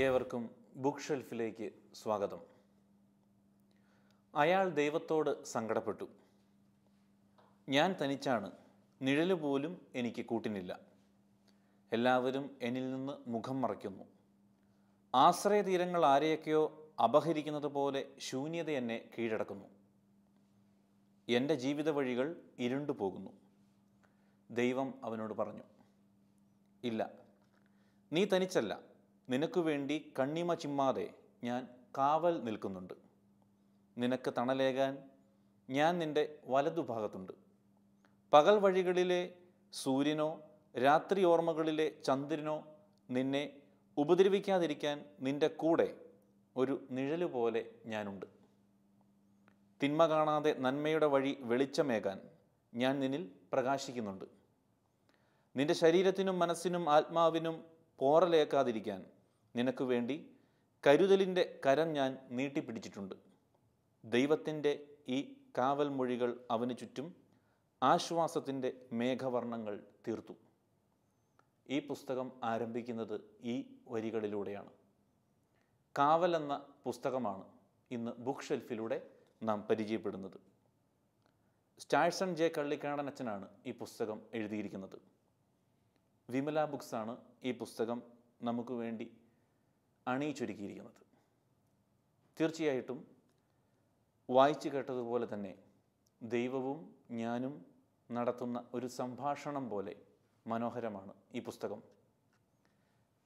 ഏവർക്കും ബുക്ക് ഷെൽഫിലേക്ക് സ്വാഗതം. അയാൾ ദൈവത്തോട് സങ്കടപ്പെട്ടു. ഞാൻ തനിച്ചാണ് നിഴൽ പോലും എനിക്ക് കൂട്ടിനില്ല. എല്ലാവരും എന്നിൽ നിന്ന് മുഖം മറയ്ക്കുന്നു. ആശ്രയതീരങ്ങൾ ആരെയൊക്കെയോ അപഹരിക്കുന്നത് പോലെ ശൂന്യത എന്നെ കീഴടക്കുന്നു. എന്റെ ജീവിത വഴികൾ ഇരുണ്ടു പോകുന്നു. ദൈവം അവനോട് പറഞ്ഞു ഇല്ല നീ തനിച്ചല്ല. നിനക്കു വേണ്ടി കണ്ണിമ ചിമ്മാതെ ഞാൻ കാവൽ നിൽക്കുന്നുണ്ട്. നിനക്ക് തണലേകാൻ ഞാൻ നിന്റെ വലതുഭാഗത്തുണ്ട് പകൽ വഴികളിലെ സൂര്യനോ രാത്രി ഓർമ്മകളിലെ ചന്ദ്രനോ നിന്നെ ഉപദ്രവിക്കാതിരിക്കാൻ നിന്റെ കൂടെ ഒരു നിഴൽ പോലെ ഞാനുണ്ട്. തിന്മ കാണാതെ നന്മയുടെ വഴി വെളിച്ചമേകാൻ ഞാൻ നിന്നിൽ പ്രകാശിക്കുന്നുണ്ട്. നിന്റെ ശരീരത്തിനും മനസ്സിനും ആത്മാവിനും പോറലേക്കാതിരിക്കാൻ നിനക്ക് വേണ്ടി കരുതലിന്റെ കരം ഞാൻ നീട്ടിപ്പിടിച്ചിട്ടുണ്ട്. ദൈവത്തിന്റെ ഈ കാവൽ മൊഴികൾ അവന് ചുറ്റും ആശ്വാസത്തിന്റെ മേഘവർണങ്ങൾ തീർത്തു. ഈ പുസ്തകം ആരംഭിക്കുന്നത് ഈ വരികളിലൂടെയാണ്. കാവൽ എന്ന പുസ്തകമാണ് ഇന്ന് ബുക്ക് ഷെൽഫിലൂടെ നാം പരിചയപ്പെടുന്നത്. സ്റ്റാഴ്സൺ ജെ. കള്ളിക്കാടൻ അച്ഛനാണ് ഈ പുസ്തകം എഴുതിയിരിക്കുന്നത്. വിമല ബുക്സാണ് ഈ പുസ്തകം നമുക്ക് വേണ്ടി അണിയിച്ചൊരുക്കിയിരിക്കുന്നത്. തീർച്ചയായിട്ടും വായിച്ചു കേട്ടതുപോലെ തന്നെ ദൈവവും ഞാനും നടത്തുന്ന ഒരു സംഭാഷണം പോലെ മനോഹരമാണ് ഈ പുസ്തകം.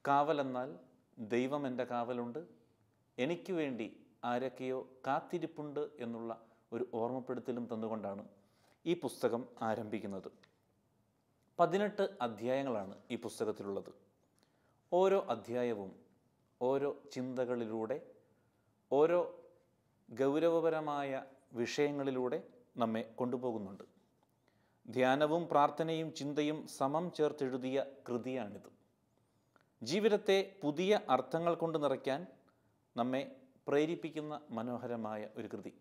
കാവലെന്നാൽ ദൈവം എന്റെ കാവലുണ്ട്. എനിക്ക് വേണ്ടി ആരൊക്കെയോ കാത്തിരിപ്പുണ്ട് എന്നുള്ള ഒരു ഓർമ്മപ്പെടുത്തലും തന്നുകൊണ്ടാണ് ഈ പുസ്തകം ആരംഭിക്കുന്നത്. പതിനെട്ട് അധ്യായങ്ങളാണ് ഈ പുസ്തകത്തിലുള്ളത്. ഓരോ അധ്യായവും ഓരോ ചിന്തകളിലൂടെ ഓരോ ഗൗരവപരമായ വിഷയങ്ങളിലൂടെ നമ്മെ കൊണ്ടുപോകുന്നുണ്ട്. ധ്യാനവും പ്രാർത്ഥനയും ചിന്തയും സമം ചേർത്തെഴുതിയ കൃതിയാണിത്. ജീവിതത്തെ പുതിയ അർത്ഥങ്ങൾ കൊണ്ട് നിറയ്ക്കാൻ നമ്മെ പ്രേരിപ്പിക്കുന്ന മനോഹരമായ ഒരു കൃതി.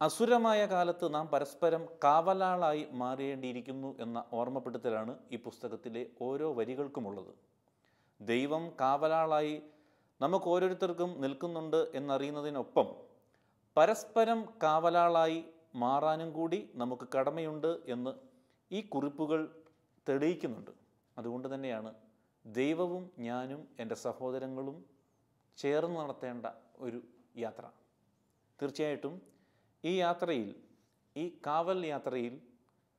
അസുരമായ കാലത്ത് നാം പരസ്പരം കാവലാളായി മാറേണ്ടിയിരിക്കുന്നു എന്ന ഓർമ്മപ്പെടുത്തലാണ് ഈ പുസ്തകത്തിലെ ഓരോ വരികൾക്കുമുള്ളത്. ദൈവം കാവലാളായി നമുക്ക് ഓരോരുത്തർക്കും നിൽക്കുന്നുണ്ട് എന്നറിയുന്നതിനൊപ്പം പരസ്പരം കാവലാളായി മാറാനും കൂടി നമുക്ക് കടമയുണ്ട് എന്ന് ഈ കുറിപ്പുകൾ തെളിയിക്കുന്നുണ്ട്. അതുകൊണ്ട് തന്നെയാണ് ദൈവവും ഞാനും എന്റെ സഹോദരങ്ങളും ചേർന്ന് നടത്തേണ്ട ഒരു യാത്ര. തീർച്ചയായിട്ടും ഈ യാത്രയിൽ ഈ കാവൽ യാത്രയിൽ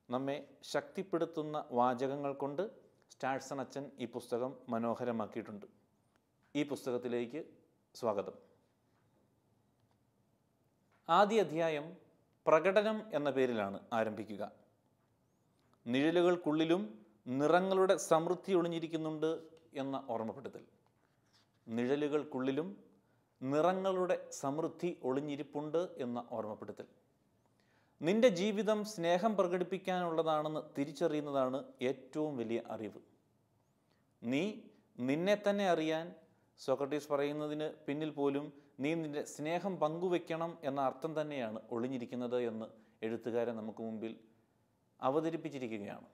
നമ്മെ ശക്തിപ്പെടുത്തുന്ന വാചകങ്ങൾ കൊണ്ട് സ്റ്റാഴ്സൺ അച്ഛൻ ഈ പുസ്തകം മനോഹരമാക്കിയിട്ടുണ്ട്. ഈ പുസ്തകത്തിലേക്ക് സ്വാഗതം. ആദ്യ അധ്യായം പ്രകടനം എന്ന പേരിലാണ് ആരംഭിക്കുക. നിഴലുകൾക്കുള്ളിലും നിറങ്ങളുടെ സമൃദ്ധി ഒളിഞ്ഞിരിക്കുന്നുണ്ട് എന്ന ഓർമ്മപ്പെടുത്തൽ. നിഴലുകൾക്കുള്ളിലും നിറങ്ങളുടെ സമൃദ്ധി ഒളിഞ്ഞിരിപ്പുണ്ട് എന്ന ഓർമ്മപ്പെടുത്തൽ. നിന്റെ ജീവിതം സ്നേഹം പ്രകടിപ്പിക്കാനുള്ളതാണെന്ന് തിരിച്ചറിയുന്നതാണ് ഏറ്റവും വലിയ അറിവ്. നീ നിന്നെ തന്നെ അറിയാൻ സോക്രട്ടീസ് പറയുന്നതിന് പിന്നിൽ പോലും നീ നിന്റെ സ്നേഹം പങ്കുവെക്കണം എന്ന അർത്ഥം തന്നെയാണ് ഒളിഞ്ഞിരിക്കുന്നത് എന്ന് എഴുത്തുകാരൻ നമുക്ക് മുമ്പിൽ അവതരിപ്പിച്ചിരിക്കുകയാണ്.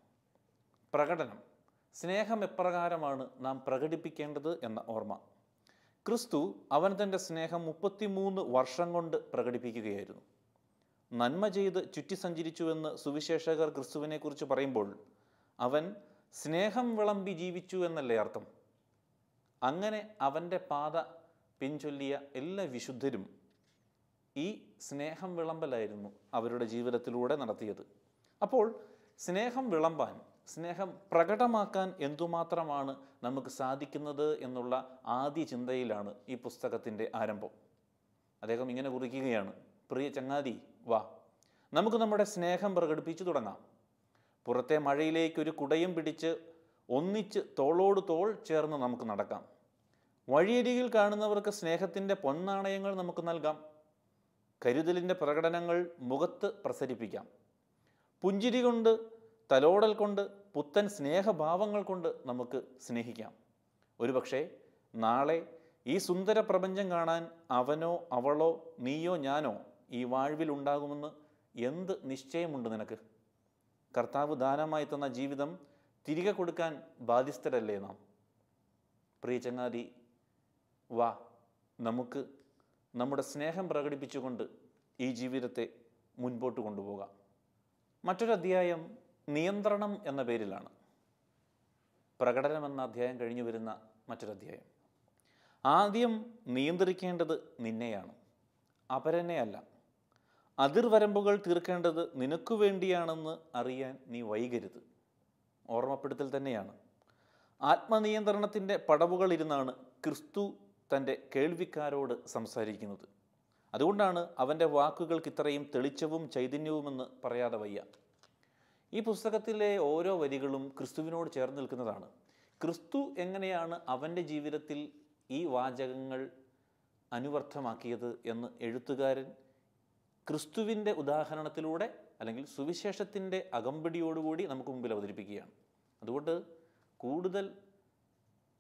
പ്രകടനം സ്നേഹം എപ്രകാരമാണ് നാം പ്രകടിപ്പിക്കേണ്ടത് എന്ന ഓർമ്മ. ക്രിസ്തു അവൻ തന്റെ സ്നേഹം മുപ്പത്തിമൂന്ന് വർഷം കൊണ്ട് പ്രകടിപ്പിക്കുകയായിരുന്നു. നന്മ ചെയ്ത് ചുറ്റി സഞ്ചരിച്ചുവെന്ന് സുവിശേഷകർ ക്രിസ്തുവിനെക്കുറിച്ച് പറയുമ്പോൾ അവൻ സ്നേഹം വിളമ്പി ജീവിച്ചു എന്നല്ലേ അർത്ഥം? അങ്ങനെ അവന്റെ പാത പിൻചൊല്ലിയ എല്ലാ വിശുദ്ധരും ഈ സ്നേഹം വിളമ്പലായിരുന്നു അവരുടെ ജീവിതത്തിലൂടെ നടത്തിയത്. അപ്പോൾ സ്നേഹം വിളമ്പാൻ സ്നേഹം പ്രകടമാക്കാൻ എന്തുമാത്രമാണ് നമുക്ക് സാധിക്കുന്നത് എന്നുള്ള ആദ്യ ചിന്തയിലാണ് ഈ പുസ്തകത്തിന്റെ ആരംഭം. അദ്ദേഹം ഇങ്ങനെ കുറിക്കുകയാണ്. പ്രിയ ചങ്ങാതി വാ. നമുക്ക് നമ്മുടെ സ്നേഹം പ്രകടിപ്പിച്ചു തുടങ്ങാം. പുറത്തെ മഴയിലേക്ക് ഒരു കുടയും പിടിച്ച് ഒന്നിച്ച് തോളോട് തോൾ ചേർന്ന് നമുക്ക് നടക്കാം. വഴിയരികിൽ കാണുന്നവർക്ക് സ്നേഹത്തിന്റെ പൊന്നാണയങ്ങൾ നമുക്ക് നൽകാം. കരുതലിന്റെ പ്രകടനങ്ങൾ മുഖത്ത് പ്രസരിപ്പിക്കാം. പുഞ്ചിരി കൊണ്ട് തലോടൽ കൊണ്ട് പുത്തൻ സ്നേഹഭാവങ്ങൾ കൊണ്ട് നമുക്ക് സ്നേഹിക്കാം. ഒരുപക്ഷെ നാളെ ഈ സുന്ദര പ്രപഞ്ചം കാണാൻ അവനോ അവളോ നീയോ ഞാനോ ഈ വാഴ്വിലുണ്ടാകുമെന്ന് എന്ത് നിശ്ചയമുണ്ട് നിനക്ക്? കർത്താവ് ദാനമായി തന്ന ജീവിതം തിരികെ കൊടുക്കാൻ ബാധ്യസ്ഥരല്ലേ നാം? പ്രിയ ചങ്ങാതി വാ നമുക്ക് നമ്മുടെ സ്നേഹം പ്രകടിപ്പിച്ചുകൊണ്ട് ഈ ജീവിതത്തെ മുൻപോട്ട് കൊണ്ടുപോകാം. മറ്റൊരു അധ്യായം നിയന്ത്രണം എന്ന പേരിലാണ്. പ്രകടനം എന്ന അധ്യായം കഴിഞ്ഞു വരുന്ന മറ്റൊരു അധ്യായം. ആദ്യം നിയന്ത്രിക്കേണ്ടത് നിന്നെയാണ്. അപരനെ അല്ല അതിർവരമ്പുകൾ തീർക്കേണ്ടത് നിനക്കു വേണ്ടിയാണെന്ന് അറിയാൻ നീ വൈകരുത്. ഓർമ്മപ്പെടുത്തൽ തന്നെയാണ്. ആത്മനിയന്ത്രണത്തിന്റെ പടവുകളിരുന്നാണ് ക്രിസ്തു തന്റെ കേൾവിക്കാരോട് സംസാരിക്കുന്നത്. അതുകൊണ്ടാണ് അവന്റെ വാക്കുകൾക്ക് ഇത്രയും തെളിച്ചവും ചൈതന്യവുമെന്ന് പറയാതെ വയ്യ. ഈ പുസ്തകത്തിലെ ഓരോ വരികളും ക്രിസ്തുവിനോട് ചേർന്ന് നിൽക്കുന്നതാണ്. ക്രിസ്തു എങ്ങനെയാണ് അവന്റെ ജീവിതത്തിൽ ഈ വാചകങ്ങൾ അനുവർത്ഥമാക്കിയത് എന്ന് എഴുത്തുകാരൻ ക്രിസ്തുവിന്റെ ഉദാഹരണത്തിലൂടെ അല്ലെങ്കിൽ സുവിശേഷത്തിന്റെ അകമ്പടിയോടുകൂടി നമുക്ക് മുമ്പിൽ അവതരിപ്പിക്കുകയാണ്. അതുകൊണ്ട് കൂടുതൽ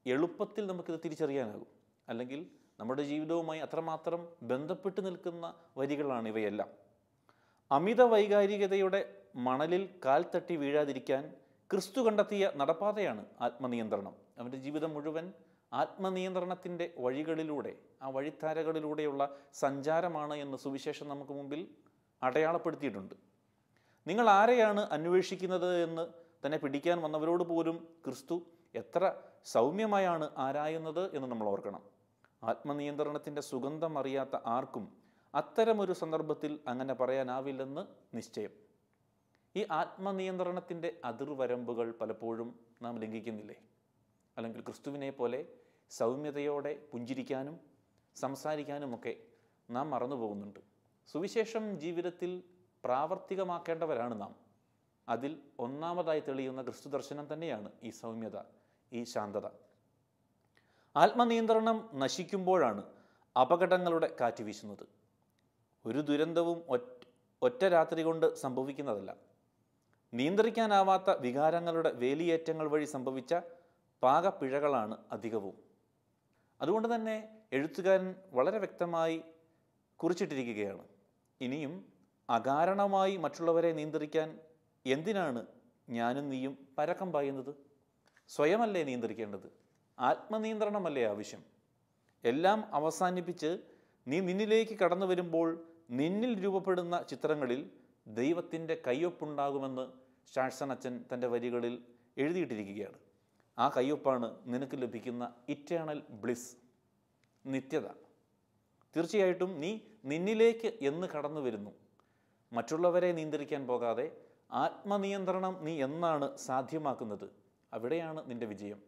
എളുപ്പത്തിൽ നമുക്കിത് തിരിച്ചറിയാനാകും. അല്ലെങ്കിൽ നമ്മുടെ ജീവിതവുമായി അത്രമാത്രം ബന്ധപ്പെട്ട് നിൽക്കുന്ന വരികളാണ് ഇവയെല്ലാം. അമിത വൈകാരികതയുടെ മണലിൽ കാൽ തട്ടി വീഴാതിരിക്കാൻ ക്രിസ്തു കണ്ടെത്തിയ നടപ്പാതയാണ് ആത്മനിയന്ത്രണം. അവന്റെ ജീവിതം മുഴുവൻ ആത്മനിയന്ത്രണത്തിന്റെ വഴികളിലൂടെ ആ വഴിത്താരകളിലൂടെയുള്ള സഞ്ചാരമാണ് എന്ന് സുവിശേഷം നമുക്ക് മുമ്പിൽ അടയാളപ്പെടുത്തിയിട്ടുണ്ട്. നിങ്ങൾ ആരെയാണ് അന്വേഷിക്കുന്നത് എന്ന് തന്നെ പിടിക്കാൻ വന്നവരോട് പോലും ക്രിസ്തു എത്ര സൗമ്യമായാണ് ആരായുന്നത് എന്ന് നമ്മൾ ഓർക്കണം. ആത്മനിയന്ത്രണത്തിന്റെ സുഗന്ധം അറിയാത്ത ആർക്കും അത്തരമൊരു സന്ദർഭത്തിൽ അങ്ങനെ പറയാനാവില്ലെന്ന് നിശ്ചയം. ഈ ആത്മനിയന്ത്രണത്തിന്റെ അതിർവരമ്പുകൾ പലപ്പോഴും നാം ലംഘിക്കുന്നില്ലേ? അല്ലെങ്കിൽ ക്രിസ്തുവിനെ പോലെ സൗമ്യതയോടെ പുഞ്ചിരിക്കാനും സംസാരിക്കാനുമൊക്കെ നാം മറന്നു പോകുന്നുണ്ട്. സുവിശേഷം ജീവിതത്തിൽ പ്രാവർത്തികമാക്കേണ്ടവരാണ് നാം. അതിൽ ഒന്നാമതായി തെളിയുന്ന ക്രിസ്തു ദർശനം തന്നെയാണ് ഈ സൗമ്യത ഈ ശാന്തത. ആത്മനിയന്ത്രണം നശിക്കുമ്പോഴാണ് അപകടങ്ങളുടെ കാറ്റ് വീശുന്നത്. ഒരു ദുരന്തവും ഒറ്റ രാത്രി കൊണ്ട് സംഭവിക്കുന്നതല്ല. നിയന്ത്രിക്കാനാവാത്ത വികാരങ്ങളുടെ വേലിയേറ്റങ്ങൾ വഴി സംഭവിച്ച പാകപ്പിഴകളാണ് അധികവും. അതുകൊണ്ട് തന്നെ എഴുത്തുകാരൻ വളരെ വ്യക്തമായി കുറിച്ചിട്ടിരിക്കുകയാണ്. ഇനിയും അകാരണമായി മറ്റുള്ളവരെ നിയന്ത്രിക്കാൻ എന്തിനാണ് ഞാനും നീയും പരക്കം പായുന്നത്? സ്വയമല്ലേ നിയന്ത്രിക്കേണ്ടത്? ആത്മനിയന്ത്രണമല്ലേ ആവശ്യം? എല്ലാം അവസാനിപ്പിച്ച് നീ നിന്നിലേക്ക് കടന്നു വരുമ്പോൾ നിന്നിൽ രൂപപ്പെടുന്ന ചിത്രങ്ങളിൽ ദൈവത്തിന്റെ കയ്യൊപ്പുണ്ടാകുമെന്ന് ഷാഴ്സൺ അച്ഛൻ തന്റെ വരികളിൽ എഴുതിയിട്ടിരിക്കുകയാണ്. ആ കയ്യൊപ്പാണ് നിനക്ക് ലഭിക്കുന്ന ഇറ്റേണൽ ബ്ലിസ് നിത്യത. തീർച്ചയായിട്ടും നീ നിന്നിലേക്ക് എന്ന് കടന്നു വരുന്നു. മറ്റുള്ളവരെ നിയന്ത്രിക്കാൻ പോകാതെ ആത്മനിയന്ത്രണം നീ എന്നാണ് സാധ്യമാക്കുന്നത്. അവിടെയാണ് നിന്റെ വിജയം.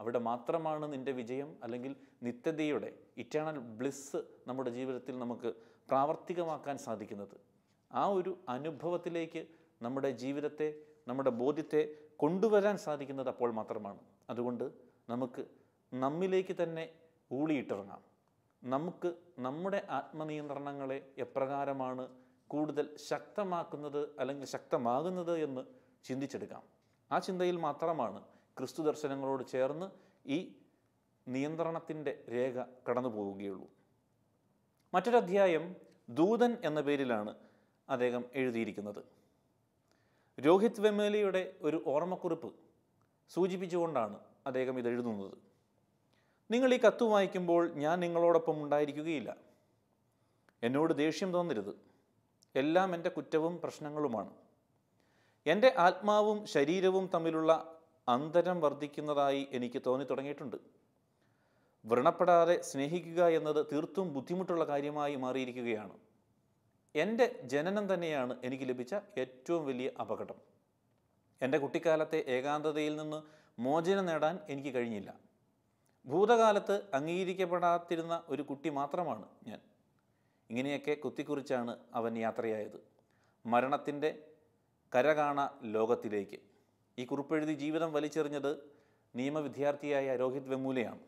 അവിടെ മാത്രമാണ് നിന്റെ വിജയം അല്ലെങ്കിൽ നിത്യതയുടെ ഇറ്റേണൽ ബ്ലിസ് നമ്മുടെ ജീവിതത്തിൽ നമുക്ക് പ്രാവർത്തികമാക്കാൻ സാധിക്കുന്നത്. ആ ഒരു അനുഭവത്തിലേക്ക് നമ്മുടെ ജീവിതത്തെ നമ്മുടെ ബോധ്യത്തെ കൊണ്ടുവരാൻ സാധിക്കുന്നത് അപ്പോൾ മാത്രമാണ്. അതുകൊണ്ട് നമുക്ക് നമ്മിലേക്ക് തന്നെ ഊളിയിട്ടിറങ്ങാം നമുക്ക് നമ്മുടെ ആത്മനിയന്ത്രണങ്ങളെ എപ്രകാരമാണ് കൂടുതൽ ശക്തമാക്കുന്നത് അല്ലെങ്കിൽ ശക്തമാകുന്നത് എന്ന് ചിന്തിച്ചെടുക്കാം. ആ ചിന്തയിൽ മാത്രമാണ് ക്രിസ്തു ദർശനങ്ങളോട് ചേർന്ന് ഈ നിയന്ത്രണത്തിന്റെ രേഖ കടന്നു പോവുകയുള്ളൂ. മറ്റൊരധ്യായം ദൂതൻ എന്ന പേരിലാണ് അദ്ദേഹം എഴുതിയിരിക്കുന്നത്. രോഹിത് വെമേലിയുടെ ഒരു ഓർമ്മക്കുറിപ്പ് സൂചിപ്പിച്ചുകൊണ്ടാണ് അദ്ദേഹം ഇത് എഴുതുന്നത്. നിങ്ങൾ ഈ കത്ത് വായിക്കുമ്പോൾ ഞാൻ നിങ്ങളോടൊപ്പം ഉണ്ടായിരിക്കുകയില്ല. എന്നോട് ദേഷ്യം തോന്നരുത്. എല്ലാം എന്റെ കുറ്റവും പ്രശ്നങ്ങളുമാണ്. എന്റെ ആത്മാവും ശരീരവും തമ്മിലുള്ള അന്തരം വർദ്ധിക്കുന്നതായി എനിക്ക് തോന്നി തുടങ്ങിയിട്ടുണ്ട് വ്രണപ്പെടാതെ സ്നേഹിക്കുക എന്നത് തീർത്തും ബുദ്ധിമുട്ടുള്ള കാര്യമായി മാറിയിരിക്കുകയാണ്. എന്റെ ജനനം തന്നെയാണ് എനിക്ക് ലഭിച്ച ഏറ്റവും വലിയ അപകടം. എന്റെ കുട്ടിക്കാലത്തെ ഏകാന്തതയിൽ നിന്ന് മോചനം നേടാൻ എനിക്ക് കഴിഞ്ഞില്ല. ഭൂതകാലത്ത് അംഗീകരിക്കപ്പെടാത്തിരുന്ന ഒരു കുട്ടി മാത്രമാണ് ഞാൻ. ഇങ്ങനെയൊക്കെ കുത്തിക്കുറിച്ചാണ് അവൻ യാത്രയായത്. മരണത്തിന്റെ കരകാണ ലോകത്തിലേക്ക്. ഈ കുറിപ്പെഴുതി ജീവിതം വലിച്ചെറിഞ്ഞത് നിയമവിദ്യാർത്ഥിയായ രോഹിത് വെമൂലയാണ്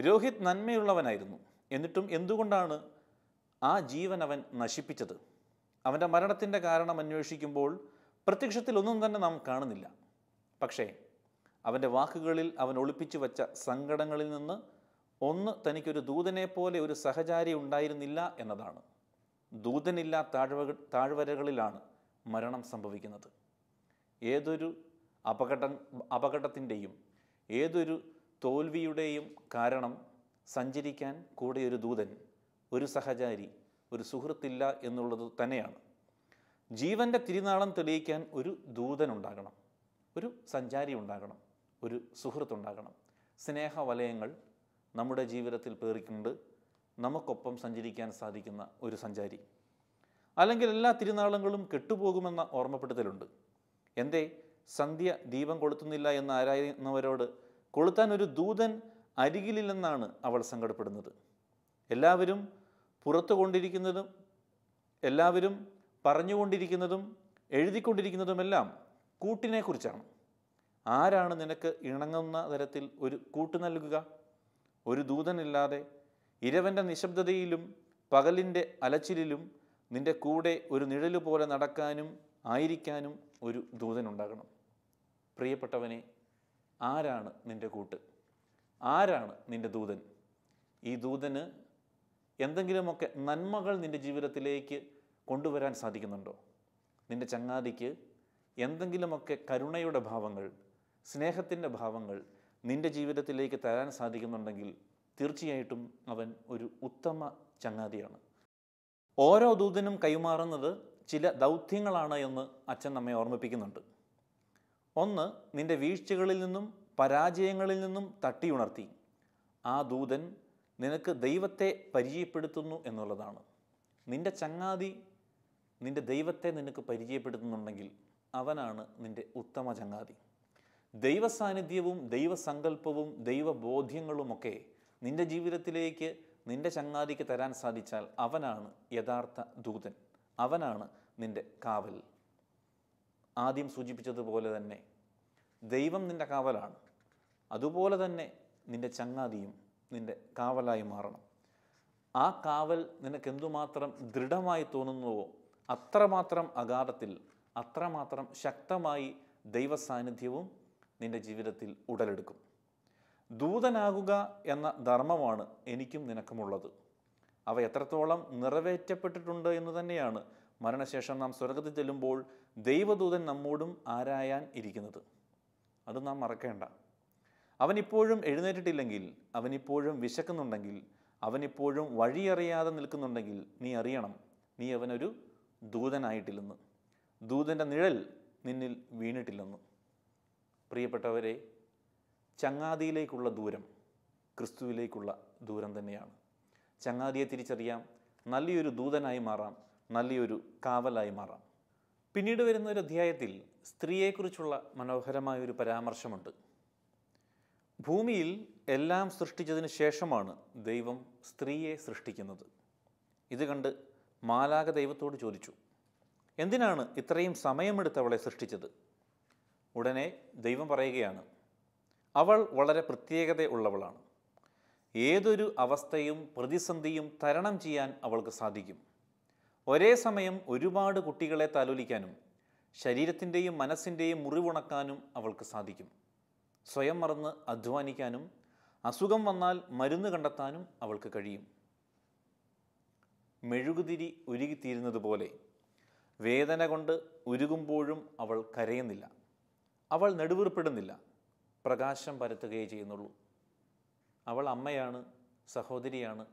രോഹിത് നന്മയുള്ളവനായിരുന്നു. എന്നിട്ടും എന്തുകൊണ്ടാണ് ആ ജീവൻ അവൻ നശിപ്പിച്ചത്? അവന്റെ മരണത്തിന്റെ കാരണം അന്വേഷിക്കുമ്പോൾ പ്രത്യക്ഷത്തിൽ ഒന്നും തന്നെ നാം കാണുന്നില്ല. പക്ഷേ അവന്റെ വാക്കുകളിൽ അവൻ ഒളിപ്പിച്ചു വച്ച സങ്കടങ്ങളിൽ നിന്ന് ഒന്ന് തനിക്കൊരു ദൂതനെ പോലെ ഒരു സഹചാരി ഉണ്ടായിരുന്നില്ല എന്നതാണ്. ദൂതനില്ല താഴ്വ താഴ്വരകളിലാണ് മരണം സംഭവിക്കുന്നത്. ഏതൊരു അപകട അപകടത്തിന്റെയും ഏതൊരു തോൽവിയുടെയും കാരണം സഞ്ചരിക്കാൻ കൂടെ ഒരു ദൂതൻ ഒരു സഹചാരി ഒരു സുഹൃത്തില്ല എന്നുള്ളത് തന്നെയാണ്. ജീവന്റെ തിരുനാളം തെളിയിക്കാൻ ഒരു ദൂതൻ ഉണ്ടാകണം ഒരു സഞ്ചാരി ഉണ്ടാകണം. ഒരു സുഹൃത്തുണ്ടാകണം. സ്നേഹവലയങ്ങൾ നമ്മുടെ ജീവിതത്തിൽ പേറിക്കൊണ്ട് നമുക്കൊപ്പം സഞ്ചരിക്കാൻ സാധിക്കുന്ന ഒരു സഞ്ചാരി. അല്ലെങ്കിൽ എല്ലാ തിരുനാളങ്ങളും കെട്ടുപോകുമെന്ന ഓർമ്മപ്പെടുത്തലുണ്ട്. എന്തേ സന്ധ്യ ദീപം കൊളുത്തുന്നില്ല എന്ന് ആരായുന്നവരോട് കൊളുത്താൻ ഒരു ദൂതൻ അരികിലില്ലെന്നാണ് അവൾ സങ്കടപ്പെടുന്നത്. എല്ലാവരും പുറത്തു കൊണ്ടിരിക്കുന്നതും എല്ലാവരും പറഞ്ഞുകൊണ്ടിരിക്കുന്നതും എഴുതിക്കൊണ്ടിരിക്കുന്നതുമെല്ലാം കൂട്ടിനെക്കുറിച്ചാണ് ആരാണ് നിനക്ക് ഇണങ്ങുന്ന തരത്തിൽ ഒരു കൂട്ടു നൽകുക? ഒരു ദൂതനില്ലാതെ ഇരവന്റെ നിശബ്ദതയിലും പകലിന്റെ അലച്ചിലും നിന്റെ കൂടെ ഒരു നിഴൽ പോലെ നടക്കാനും ആയിരിക്കാനും ഒരു ദൂതനുണ്ടാകണം. പ്രിയപ്പെട്ടവനെ ആരാണ് നിന്റെ കൂട്ട്? ആരാണ് നിന്റെ ദൂതൻ? ഈ ദൂതന് എന്തെങ്കിലുമൊക്കെ നന്മകൾ നിന്റെ ജീവിതത്തിലേക്ക് കൊണ്ടുവരാൻ സാധിക്കുന്നുണ്ടോ? നിന്റെ ചങ്ങാതിക്ക് എന്തെങ്കിലുമൊക്കെ കരുണയുടെ ഭാവങ്ങൾ സ്നേഹത്തിന്റെ ഭാവങ്ങൾ നിന്റെ ജീവിതത്തിലേക്ക് തരാൻ സാധിക്കുന്നുണ്ടെങ്കിൽ തീർച്ചയായിട്ടും അവൻ ഒരു ഉത്തമ ചങ്ങാതിയാണ്. ഓരോ ദൂതനും കൈമാറുന്നത് ചില ദൗത്യങ്ങളാണ് എന്ന് അച്ഛൻ നമ്മെ ഓർമ്മിപ്പിക്കുന്നുണ്ട്. ഒന്ന് നിന്റെ വീഴ്ചകളിൽ നിന്നും പരാജയങ്ങളിൽ നിന്നും തട്ടിയുണർത്തി. ആ ദൂതൻ നിനക്ക് ദൈവത്തെ പരിചയപ്പെടുത്തുന്നു എന്നുള്ളതാണ്. നിന്റെ ചങ്ങാതി നിന്റെ ദൈവത്തെ നിനക്ക് പരിചയപ്പെടുത്തുന്നുണ്ടെങ്കിൽ അവനാണ് നിന്റെ ഉത്തമ ചങ്ങാതി. ദൈവസാന്നിധ്യവും ദൈവസങ്കല്പവും ദൈവബോധ്യങ്ങളുമൊക്കെ നിന്റെ ജീവിതത്തിലേക്ക് നിന്റെ ചങ്ങാതിക്ക് തരാൻ സാധിച്ചാൽ അവനാണ് യഥാർത്ഥ ദൂതൻ. അവനാണ് നിന്റെ കാവൽ. ആദ്യം സൂചിപ്പിച്ചതുപോലെ തന്നെ ദൈവം നിന്റെ കാവലാണ്. അതുപോലെ തന്നെ നിന്റെ ചങ്ങാതിയും നിന്റെ കാവലായി മാറണം. ആ കാവൽ നിനക്ക് എന്തുമാത്രം ദൃഢമായി തോന്നുന്നുവോ അത്രമാത്രം അഗാധത്തിൽ അത്രമാത്രം ശക്തമായി ദൈവസാന്നിധ്യവും നിന്റെ ജീവിതത്തിൽ ഉടലെടുക്കും. ദൂതനാകുക എന്ന ധർമ്മമാണ് എനിക്കും നിനക്കുമുള്ളത്. അവ എത്രത്തോളം നിറവേറ്റപ്പെട്ടിട്ടുണ്ട് എന്ന് തന്നെയാണ് മരണശേഷം നാം സ്വർഗത്തിൽ ചെല്ലുമ്പോൾ ദൈവദൂതൻ നമ്മോടും ആരായാൻ ഇരിക്കുന്നത്. അത് നാം മറക്കേണ്ട. അവനിപ്പോഴും എഴുന്നേറ്റിട്ടില്ലെങ്കിൽ അവനിപ്പോഴും വിശക്കുന്നുണ്ടെങ്കിൽ അവനിപ്പോഴും വഴിയറിയാതെ നിൽക്കുന്നുണ്ടെങ്കിൽ നീ അറിയണം നീ അവനൊരു ദൂതനായിട്ടില്ലെന്ന്. ദൂതന്റെ നിഴൽ നിന്നിൽ വീണിട്ടില്ലെന്ന്. പ്രിയപ്പെട്ടവരെ ചങ്ങാതിയിലേക്കുള്ള ദൂരം ക്രിസ്തുവിലേക്കുള്ള ദൂരം തന്നെയാണ്. ചങ്ങാതിയെ തിരിച്ചറിയാം നല്ലൊരു ദൂതനായി മാറാം നല്ലൊരു കാവലായി മാറാം. പിന്നീട് വരുന്ന ഒരു അധ്യായത്തിൽ സ്ത്രീയെക്കുറിച്ചുള്ള മനോഹരമായ ഒരു പരാമർശമുണ്ട്. ഭൂമിയിൽ എല്ലാം സൃഷ്ടിച്ചതിന് ശേഷമാണ് ദൈവം സ്ത്രീയെ സൃഷ്ടിക്കുന്നത്. ഇത് കണ്ട് മാലാക ദൈവത്തോട് ചോദിച്ചു എന്തിനാണ് ഇത്രയും സമയമെടുത്ത് അവളെ സൃഷ്ടിച്ചത്? ഉടനെ ദൈവം പറയുകയാണ് അവൾ വളരെ പ്രത്യേകത ഉള്ളവളാണ് ഏതൊരു അവസ്ഥയും പ്രതിസന്ധിയും തരണം ചെയ്യാൻ അവൾക്ക് സാധിക്കും. ഒരേ സമയം ഒരുപാട് കുട്ടികളെ താലോലിക്കാനും ശരീരത്തിന്റെയും മനസ്സിന്റെയും മുറിവുണക്കാനും അവൾക്ക് സാധിക്കും. സ്വയം മറന്ന് അധ്വാനിക്കാനും അസുഖം വന്നാൽ മരുന്ന് കണ്ടെത്താനും അവൾക്ക് കഴിയും. മെഴുകുതിരി ഉരുകിത്തീരുന്നത് പോലെ വേദന കൊണ്ട് ഉരുകുമ്പോഴും അവൾ കരയുന്നില്ല. അവൾ നെടുവീർപ്പെടുന്നില്ല. പ്രകാശം പരത്തുകയേ ചെയ്യുന്നുള്ളൂ. അവൾ അമ്മയാണ് സഹോദരിയാണ്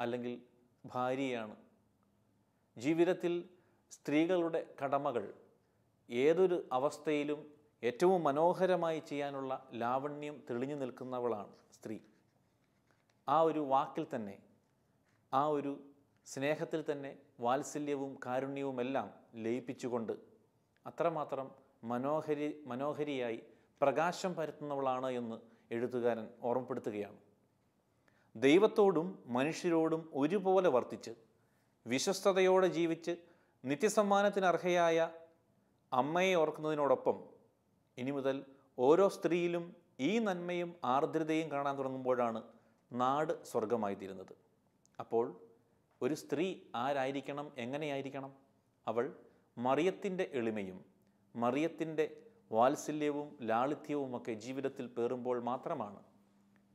അല്ലെങ്കിൽ ഭാര്യയാണ്. ജീവിതത്തിൽ സ്ത്രീകളുടെ കടമകൾ ഏതൊരു അവസ്ഥയിലും ഏറ്റവും മനോഹരമായി ചെയ്യാനുള്ള ലാവണ്യം തെളിഞ്ഞു നിൽക്കുന്നവളാണ് സ്ത്രീ. ആ ഒരു വാക്കിൽ തന്നെ ആ ഒരു സ്നേഹത്തിൽ തന്നെ വാത്സല്യവും കാരുണ്യവുമെല്ലാം ലയിപ്പിച്ചുകൊണ്ട് അത്രമാത്രം മനോഹരി മനോഹരിയായി പ്രകാശം പരത്തുന്നവളാണ് എന്ന് എഴുത്തുകാരൻ ഓർമ്മപ്പെടുത്തുകയാണ്. ദൈവത്തോടും മനുഷ്യരോടും ഒരുപോലെ വർത്തിച്ച് വിശ്വസ്തയോടെ ജീവിച്ച് നിത്യസമ്മാനത്തിന് അർഹയായ അമ്മയെ ഓർക്കുന്നതിനോടൊപ്പം ഇനി മുതൽ ഓരോ സ്ത്രീയിലും ഈ നന്മയും ആർദ്രതയും കാണാൻ തുടങ്ങുമ്പോഴാണ് നാട് സ്വർഗമായി തീരുന്നത് അപ്പോൾ ഒരു സ്ത്രീ ആരായിരിക്കണം? എങ്ങനെയായിരിക്കണം? അവൾ മറിയത്തിന്റെ എളിമയും മറിയത്തിന്റെ വാത്സല്യവും ലാളിത്യവുമൊക്കെ ജീവിതത്തിൽ പേറുമ്പോൾ മാത്രമാണ്.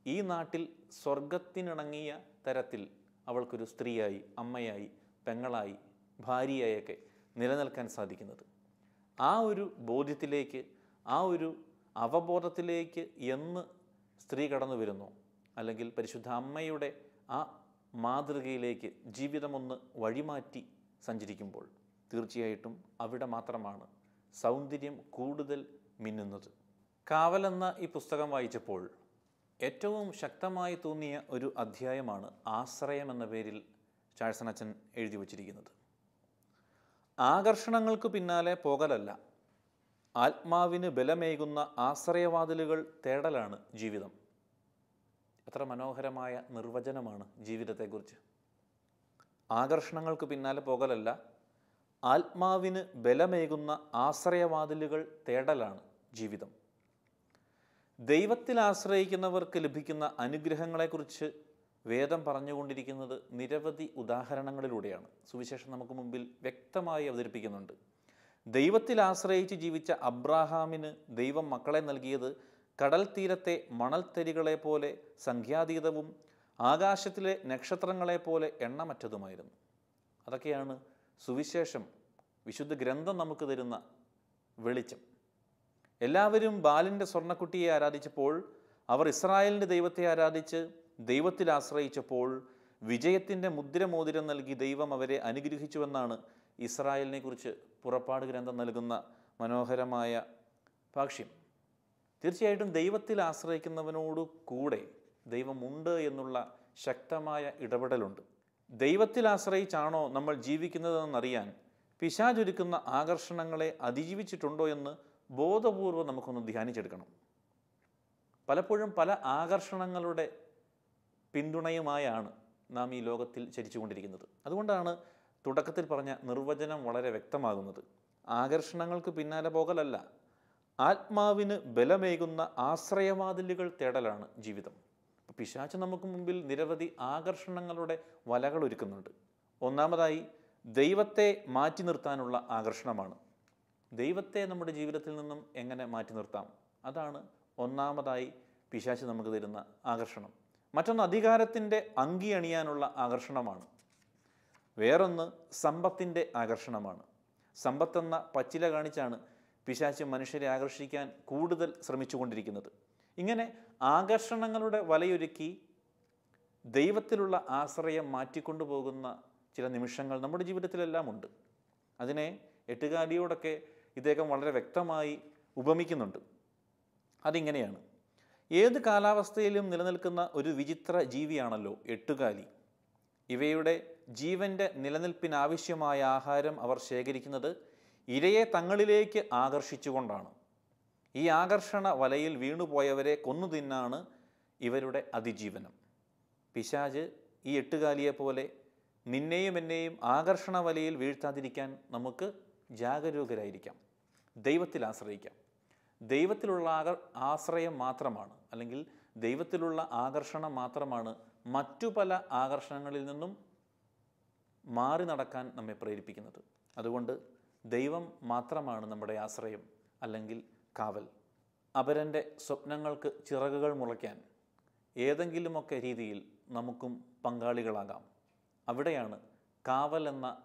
ഈ നാട്ടിൽ സ്വർഗത്തിനിണങ്ങിയ തരത്തിൽ അവൾക്കൊരു സ്ത്രീയായി അമ്മയായി പെങ്ങളായി ഭാര്യയായൊക്കെ നിലനിൽക്കാൻ സാധിക്കുന്നത്. ആ ഒരു ബോധ്യത്തിലേക്ക് ആ ഒരു അവബോധത്തിലേക്ക് എന്ന് സ്ത്രീ കടന്നു വരുന്നു. അല്ലെങ്കിൽ പരിശുദ്ധ അമ്മയുടെ ആ മാതൃകയിലേക്ക് ജീവിതമൊന്ന് വഴിമാറ്റി സഞ്ചരിക്കുമ്പോൾ തീർച്ചയായിട്ടും അവിടെ മാത്രമാണ് സൗന്ദര്യം കൂടുതൽ മിന്നുന്നത്. കാവലെന്ന ഈ പുസ്തകം വായിച്ചപ്പോൾ ഏറ്റവും ശക്തമായി തോന്നിയ ഒരു അധ്യായമാണ് ആശ്രയം എന്ന പേരിൽ ചാഴ്സനച്ചൻ എഴുതി വച്ചിരിക്കുന്നത്. ആകർഷണങ്ങൾക്ക് പിന്നാലെ പോകലല്ല. ആത്മാവിന് ബലമേകുന്ന ആശ്രയവാതിലുകൾ തേടലാണ് ജീവിതം. എത്ര മനോഹരമായ നിർവചനമാണ് ജീവിതത്തെക്കുറിച്ച്. ആകർഷണങ്ങൾക്ക് പിന്നാലെ പോകലല്ല ആത്മാവിന് ബലമേകുന്ന ആശ്രയവാതിലുകൾ തേടലാണ് ജീവിതം. ദൈവത്തിൽ ആശ്രയിക്കുന്നവർക്ക് ലഭിക്കുന്ന അനുഗ്രഹങ്ങളെക്കുറിച്ച് വേദം പറഞ്ഞുകൊണ്ടിരിക്കുന്നത് നിരവധി ഉദാഹരണങ്ങളിലൂടെയാണ്. സുവിശേഷം നമുക്ക് മുമ്പിൽ വ്യക്തമായി അവതരിപ്പിക്കുന്നുണ്ട്. ദൈവത്തിൽ ആശ്രയിച്ച് ജീവിച്ച അബ്രാഹാമിന് ദൈവം മക്കളെ നൽകിയത് കടൽ തീരത്തെ മണൽത്തരികളെ പോലെ സംഖ്യാതീതവും ആകാശത്തിലെ നക്ഷത്രങ്ങളെ പോലെ എണ്ണമറ്റതുമായിരുന്നു. അതൊക്കെയാണ് സുവിശേഷം വിശുദ്ധ ഗ്രന്ഥം നമുക്ക് തരുന്ന വെളിച്ചം. എല്ലാവരും ബാലിന്റെ സ്വർണക്കുട്ടിയെ ആരാധിച്ചപ്പോൾ അവർ ഇസ്രായേലിന്റെ ദൈവത്തെ ആരാധിച്ച് ദൈവത്തിൽ ആശ്രയിച്ചപ്പോൾ വിജയത്തിന്റെ മുദ്രമോതിരം നൽകി ദൈവം അവരെ അനുഗ്രഹിച്ചുവെന്നാണ് ഇസ്രായേലിനെ കുറിച്ച് പുറപ്പാട് ഗ്രന്ഥം നൽകുന്ന മനോഹരമായ ഭാഷ്യം. തീർച്ചയായിട്ടും ദൈവത്തിൽ ആശ്രയിക്കുന്നവനോട് കൂടെ ദൈവമുണ്ട് എന്നുള്ള ശക്തമായ ഇടപെടലുണ്ട്. ദൈവത്തിൽ ആശ്രയിച്ചാണോ നമ്മൾ ജീവിക്കുന്നതെന്നറിയാൻ പിശാചൊരുക്കുന്ന ആകർഷണങ്ങളെ അതിജീവിച്ചിട്ടുണ്ടോ എന്ന് ബോധപൂർവം നമുക്കൊന്ന് ധ്യാനിച്ചെടുക്കണം. പലപ്പോഴും പല ആകർഷണങ്ങളുടെ പിന്തുണയുമായാണ് നാം ഈ ലോകത്തിൽ ചരിച്ചുകൊണ്ടിരിക്കുന്നത്. അതുകൊണ്ടാണ് തുടക്കത്തിൽ പറഞ്ഞ നിർവചനം വളരെ വ്യക്തമാകുന്നത്. ആകർഷണങ്ങൾക്ക് പിന്നാലെ പോകലല്ല. ആത്മാവിന് ബലമേകുന്ന ആശ്രയവാതിലുകൾ തേടലാണ് ജീവിതം. അപ്പോൾ പിശാച്ച് നമുക്ക് മുമ്പിൽ നിരവധി ആകർഷണങ്ങളുടെ വലകൾ ഒരുക്കുന്നുണ്ട്. ഒന്നാമതായി ദൈവത്തെ മാറ്റി നിർത്താനുള്ള ആകർഷണമാണ്. ദൈവത്തെ നമ്മുടെ ജീവിതത്തിൽ നിന്നും എങ്ങനെ മാറ്റി നിർത്താം? അതാണ് ഒന്നാമതായി പിശാച്ച് നമുക്ക് തരുന്ന ആകർഷണം. മറ്റൊന്ന് അധികാരത്തിന്റെ അങ്കി അണിയാനുള്ള ആകർഷണമാണ്. വേറൊന്ന് സമ്പത്തിന്റെ ആകർഷണമാണ്. സമ്പത്തെന്ന പച്ചില കാണിച്ചാണ് പിശാച്ച് മനുഷ്യരെ ആകർഷിക്കാൻ കൂടുതൽ ശ്രമിച്ചുകൊണ്ടിരിക്കുന്നത്. ഇങ്ങനെ ആകർഷണങ്ങളുടെ വലയൊരുക്കി ദൈവത്തിലുള്ള ആശ്രയം മാറ്റിക്കൊണ്ടുപോകുന്ന ചില നിമിഷങ്ങൾ നമ്മുടെ ജീവിതത്തിലെല്ലാം ഉണ്ട്. അതിനെ എട്ടുകാലിയോടൊക്കെ ഇദ്ദേഹം വളരെ വ്യക്തമായി ഉപമിക്കുന്നുണ്ട്. അതിങ്ങനെയാണ്. ഏത് കാലാവസ്ഥയിലും നിലനിൽക്കുന്ന ഒരു വിചിത്ര ജീവിയാണല്ലോ എട്ടുകാലി. ഇവയുടെ ജീവന്റെ നിലനിൽപ്പിനാവശ്യമായ ആഹാരം അവർ ശേഖരിക്കുന്നത് ഇരയെ തങ്ങളിലേക്ക് ആകർഷിച്ചുകൊണ്ടാണ്. ഈ ആകർഷണ വലയിൽ വീണുപോയവരെ കൊന്നു തിന്നാണ് ഇവരുടെ അതിജീവനം. പിശാജ് ഈ എട്ടുകാലിയെ പോലെ നിന്നെയും എന്നെയും ആകർഷണ വലയിൽ വീഴ്ത്താതിരിക്കാൻ നമുക്ക് ജാഗരൂകരായിരിക്കാം. ദൈവത്തിൽ ആശ്രയിക്കാം. ദൈവത്തിലുള്ള ആകർ ആശ്രയം മാത്രമാണ്. അല്ലെങ്കിൽ ദൈവത്തിലുള്ള ആകർഷണം മാത്രമാണ് മറ്റു പല ആകർഷണങ്ങളിൽ നിന്നും മാറി നടക്കാൻ നമ്മെ പ്രേരിപ്പിക്കുന്നത്. അതുകൊണ്ട് ദൈവം മാത്രമാണ് നമ്മുടെ ആശ്രയം. അല്ലെങ്കിൽ കാവൽ. അപരന്റെ സ്വപ്നങ്ങൾക്ക് ചിറകുകൾ മുളയ്ക്കാൻ ഏതെങ്കിലുമൊക്കെ രീതിയിൽ നമുക്കും പങ്കാളികളാകാം. അവിടെയാണ് കാവൽ എന്ന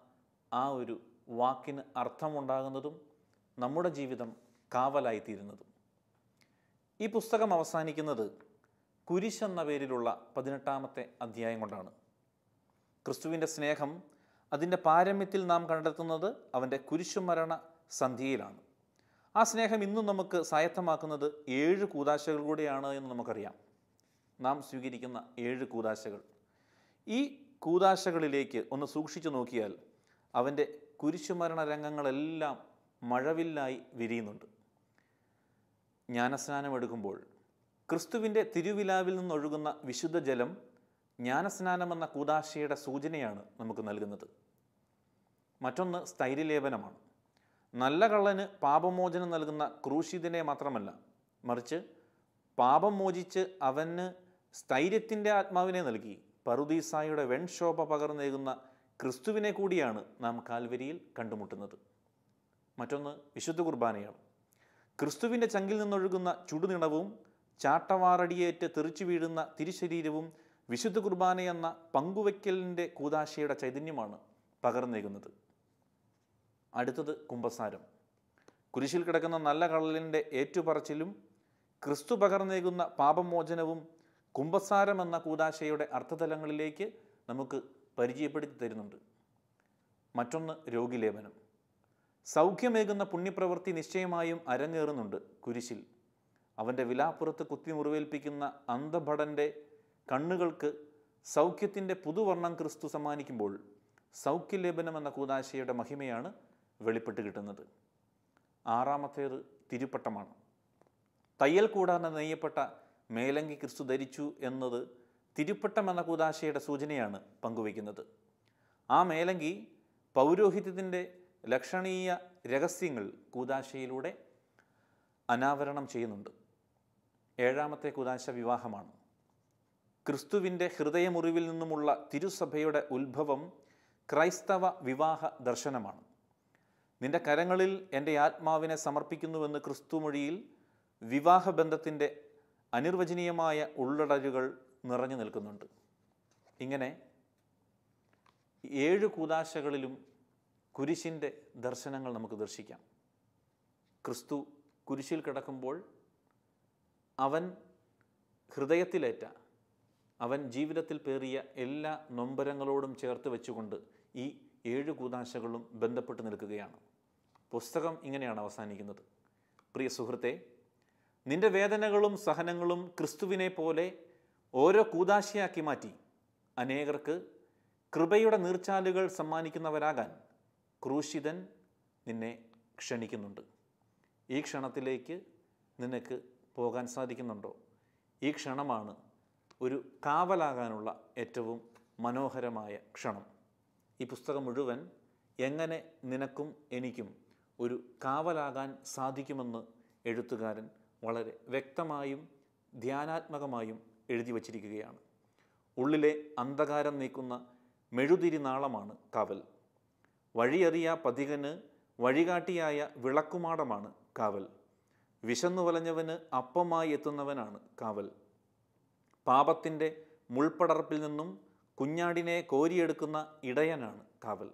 ആ ഒരു വാക്കിന് അർത്ഥമുണ്ടാകുന്നതും നമ്മുടെ ജീവിതം കാവലായിത്തീരുന്നതും. ഈ പുസ്തകം അവസാനിക്കുന്നത് കുരിശ് എന്ന പേരിലുള്ള പതിനെട്ടാമത്തെ അധ്യായം കൊണ്ടാണ്. ക്രിസ്തുവിന്റെ സ്നേഹം അതിന്റെ പാരമ്യത്തിൽ നാം കണ്ടെത്തുന്നത് അവന്റെ കുരിശുമരണ സന്ധ്യയിലാണ് ആ സ്നേഹം ഇന്നും നമുക്ക് സായത്തമാക്കുന്നത് ഏഴ് കൂതാശകൾ കൂടെയാണ് എന്ന് നമുക്കറിയാം. നാം സ്വീകരിക്കുന്ന ഏഴ് കൂതാശകൾ. ഈ കൂതാശകളിലേക്ക് ഒന്ന് സൂക്ഷിച്ചു നോക്കിയാൽ അവന്റെ കുരിശുമരണ രംഗങ്ങളെല്ലാം മഴവില്ലായി വിരിയുന്നുണ്ട്. ജ്ഞാനസ്നാനം എടുക്കുമ്പോൾ ക്രിസ്തുവിന്റെ തിരുവിലാവിൽ നിന്നൊഴുകുന്ന വിശുദ്ധ ജലം ജ്ഞാനസ്നാനം എന്ന കൂതാശയുടെ സൂചനയാണ് നമുക്ക് നൽകുന്നത്. മറ്റൊന്ന് സ്ഥൈര്യലേപനമാണ്. നല്ല കള്ളന് പാപമോചനം നൽകുന്ന ക്രൂശിതനെ മാത്രമല്ല മറിച്ച് പാപം മോചിച്ച് അവന് സ്ഥൈര്യത്തിന്റെ ആത്മാവിനെ നൽകി പറുദീസായുടെ വെൺശോഭ പകർന്നേകുന്ന ക്രിസ്തുവിനെ കൂടിയാണ് നാം കാൽവരിയിൽ കണ്ടുമുട്ടുന്നത്. മറ്റൊന്ന് വിശുദ്ധ കുർബാനയാണ്. ക്രിസ്തുവിന്റെ ചങ്കിൽ നിന്നൊഴുകുന്ന ചുടുനിണവും ചാട്ടവാറടിയേറ്റ് തെറിച്ചു വീഴുന്ന തിരുശരീരവും വിശുദ്ധ കുർബാന എന്ന പങ്കുവയ്ക്കലിന്റെ കൂതാശയുടെ ചൈതന്യമാണ് പകർന്നേകുന്നത് അടുത്തത് കുംഭസാരം. കുരിശിൽ കിടക്കുന്ന നല്ല കള്ളലിന്റെ ഏറ്റുപറച്ചിലും ക്രിസ്തു പകർന്നേകുന്ന പാപമോചനവും കുംഭസാരം എന്ന കൂതാശയുടെ അർത്ഥതലങ്ങളിലേക്ക് നമുക്ക് പരിചയപ്പെടുത്തി തരുന്നുണ്ട്. മറ്റൊന്ന് രോഗിലേപനം. സൗഖ്യമേകുന്ന പുണ്യപ്രവൃത്തി നിശ്ചയമായും അരങ്ങേറുന്നുണ്ട് കുരിശിൽ. അവന്റെ വിലാപ്പുറത്ത് കുത്തി മുറിവേൽപ്പിക്കുന്ന അന്ധഭടന്റെ കണ്ണുകൾക്ക് സൗഖ്യത്തിന്റെ പുതുവർണം ക്രിസ്തു സമ്മാനിക്കുമ്പോൾ സൗഖ്യലേപനം എന്ന കൂതാശയുടെ മഹിമയാണ് വെളിപ്പെട്ട് കിട്ടുന്നത്. ആറാമത്തേത് തിരുപ്പട്ടമാണ്. തയ്യൽ കൂടാതെ നെയ്യപ്പെട്ട മേലങ്കി ക്രിസ്തു ധരിച്ചു എന്നത് തിരുപ്പട്ടം എന്ന കൂതാശയുടെ സൂചനയാണ് പങ്കുവയ്ക്കുന്നത്. ആ മേലങ്കി പൗരോഹിത്യത്തിന്റെ ലക്ഷണീയ രഹസ്യങ്ങൾ കൂതാശയിലൂടെ അനാവരണം ചെയ്യുന്നുണ്ട്. ഏഴാമത്തെ കൂതാശ വിവാഹമാണ്. ക്രിസ്തുവിന്റെ ഹൃദയമുറിവിൽ നിന്നുമുള്ള തിരുസഭയുടെ ഉത്ഭവം ക്രൈസ്തവ വിവാഹ ദർശനമാണ്. നിന്റെ കരങ്ങളിൽ എന്റെ ആത്മാവിനെ സമർപ്പിക്കുന്നുവെന്ന് ക്രിസ്തുമൊഴിയിൽ വിവാഹബന്ധത്തിന്റെ അനിർവചനീയമായ ഉള്ളടരുകൾ നിറഞ്ഞു നിൽക്കുന്നുണ്ട്. ഇങ്ങനെ ഏഴ് കൂതാശകളിലും കുരിശിന്റെ ദർശനങ്ങൾ നമുക്ക് ദർശിക്കാം. ക്രിസ്തു കുരിശിൽ കിടക്കുമ്പോൾ അവൻ ഹൃദയത്തിലേറ്റ അവൻ ജീവിതത്തിൽ പേറിയ എല്ലാ നൊമ്പരങ്ങളോടും ചേർത്ത് വെച്ചുകൊണ്ട് ഈ ഏഴ് കൂതാശകളും ബന്ധപ്പെട്ട് നിൽക്കുകയാണ്. പുസ്തകം ഇങ്ങനെയാണ് അവസാനിക്കുന്നത്. പ്രിയ സുഹൃത്തെ നിന്റെ വേദനകളും സഹനങ്ങളും ക്രിസ്തുവിനെ പോലെ ഓരോ കൂതാശയാക്കി മാറ്റി അനേകർക്ക് കൃപയുടെ നീർച്ചാലുകൾ സമ്മാനിക്കുന്നവരാകാൻ ക്രൂശിതൻ നിന്നെ ക്ഷണിക്കുന്നുണ്ട്. ഈ ക്ഷണത്തിലേക്ക് നിനക്ക് പോകാൻ സാധിക്കുന്നുണ്ടോ? ഈ ക്ഷണമാണ് ഒരു കാവലാകാനുള്ള ഏറ്റവും മനോഹരമായ ക്ഷണം. ഈ പുസ്തകം മുഴുവൻ എങ്ങനെ നിനക്കും എനിക്കും ഒരു കാവലാകാൻ സാധിക്കുമെന്ന് എഴുത്തുകാരൻ വളരെ വ്യക്തമായും ധ്യാനാത്മകമായും എഴുതി വച്ചിരിക്കുകയാണ്. ഉള്ളിലെ അന്ധകാരം നീക്കുന്ന മെഴുതിരി നാളമാണ് കാവൽ. വഴിയറിയ പതികന് വഴികാട്ടിയായ വിളക്കുമാടമാണ് കാവൽ. വിശന്നു വലഞ്ഞവന് അപ്പമായി എത്തുന്നവനാണ് കാവൽ. പാപത്തിന്റെ മുൾപ്പടർപ്പിൽ നിന്നും കുഞ്ഞാടിനെ കോരിയെടുക്കുന്ന ഇടയനാണ് കാവൽ.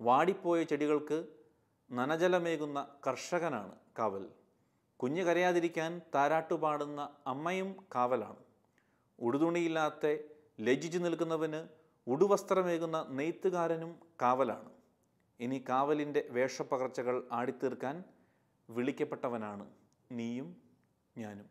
വാടിപ്പോയ ചെടികൾക്ക് നനജലമേകുന്ന കർഷകനാണ് കാവൽ. കുഞ്ഞ് കരയാതിരിക്കാൻ താരാട്ടുപാടുന്ന അമ്മയും കാവലാണ്. ഉടുതുണിയില്ലാത്ത ലജ്ജിച്ചു നിൽക്കുന്നവന് ഉടുവസ്ത്രമേകുന്ന നെയ്ത്തുകാരനും കാവലാണ്. ഇനി കാവലിന്റെ വേഷപ്പകർച്ചകൾ ആടിത്തീർക്കാൻ വിളിക്കപ്പെട്ടവനാണ് നീയും ഞാനും.